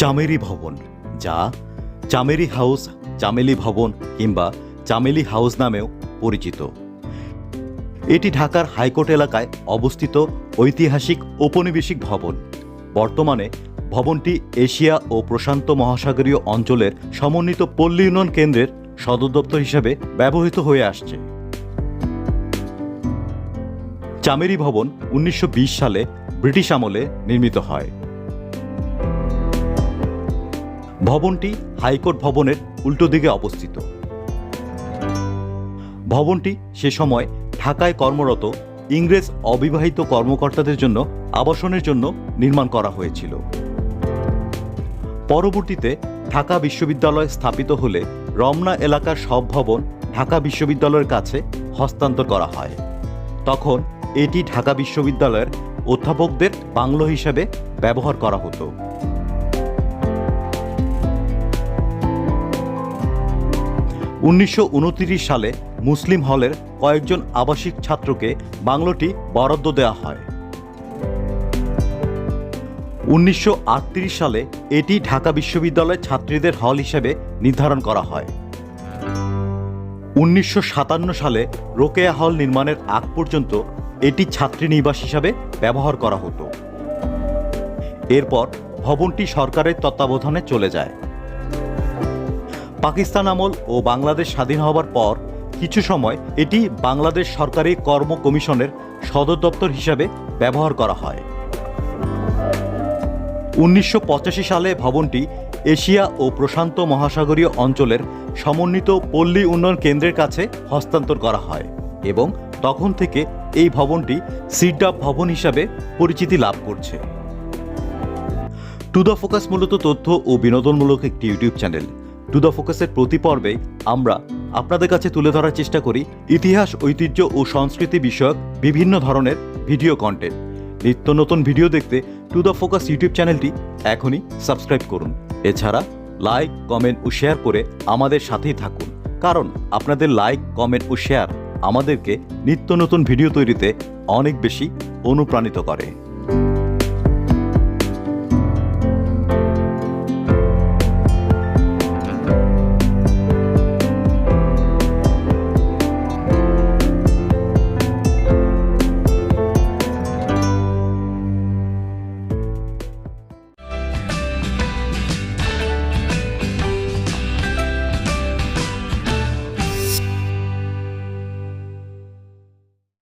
চামেরি ভবন, যা চামেরি হাউস, চামেলি ভবন কিংবা চামেলি হাউস নামেও পরিচিত। এটি ঢাকার হাইকোর্ট এলাকায় অবস্থিত ঐতিহাসিক ঔপনিবেশিক ভবন। বর্তমানে ভবনটি এশিয়া ও প্রশান্ত মহাসাগরীয় অঞ্চলের সমন্বিত পল্লী উন্নয়ন কেন্দ্রের সদর দপ্তর হিসেবে ব্যবহৃত হয়ে আসছে। চামেরি ভবন উনিশশো বিশ সালে ব্রিটিশ আমলে নির্মিত হয়। ভবনটি হাইকোর্ট ভবনের উল্টো দিকে অবস্থিত। ভবনটি সে সময় ঢাকায় কর্মরত ইংরেজ অবিবাহিত কর্মকর্তাদের জন্য আবাসনের জন্য নির্মাণ করা হয়েছিল। পরবর্তীতে ঢাকা বিশ্ববিদ্যালয় স্থাপিত হলে রমনা এলাকার সব ভবন ঢাকা বিশ্ববিদ্যালয়ের কাছে হস্তান্তর করা হয়। তখন এটি ঢাকা বিশ্ববিদ্যালয়ের অধ্যাপকদের বাংলো হিসাবে ব্যবহার করা হতো। উনিশশো উনত্রিশ সালে মুসলিম হলের কয়েকজন আবাসিক ছাত্রকে বাংলোটি বরাদ্দ দেওয়া হয়। উনিশশো আটত্রিশ সালে এটি ঢাকা বিশ্ববিদ্যালয়ের ছাত্রীদের হল হিসেবে নির্ধারণ করা হয়। উনিশশো সাতান্ন সালে রোকেয়া হল নির্মাণের আগ পর্যন্ত এটি ছাত্রী নিবাস হিসাবে ব্যবহার করা হতো। এরপর ভবনটি সরকারের তত্ত্বাবধানে চলে যায়। পাকিস্তান আমল ও বাংলাদেশ স্বাধীন হবার পর কিছু সময় এটি বাংলাদেশ সরকারি কর্ম কমিশনের সদর দপ্তর হিসাবে ব্যবহার করা হয়। উনিশশো পঁচাশি সালে ভবনটি এশিয়া ও প্রশান্ত মহাসাগরীয় অঞ্চলের সমন্বিত পল্লী উন্নয়ন কেন্দ্রের কাছে হস্তান্তর করা হয় এবং তখন থেকে এই ভবনটি সিডাপ ভবন হিসাবে পরিচিতি লাভ করছে। টু দ্য ফোকাস মূলত তথ্য ও বিনোদনমূলক একটি ইউটিউব চ্যানেল। টু দ্য ফোকাসের প্রতি পর্বে আমরা আপনাদের কাছে তুলে ধরার চেষ্টা করি ইতিহাস, ঐতিহ্য ও সংস্কৃতি বিষয়ক বিভিন্ন ধরনের ভিডিও কন্টেন্ট নিত্য নতুন ভিডিও দেখতে টু দ্য ফোকাস ইউটিউব চ্যানেলটি এখনই সাবস্ক্রাইব করুন। এছাড়া লাইক কমেন্ট ও শেয়ার করে আমাদের সাথেই থাকুন। কারণ আপনাদের লাইক কমেন্ট ও শেয়ার আমাদেরকে নিত্য নতুন ভিডিও তৈরিতে অনেক বেশি অনুপ্রাণিত করে।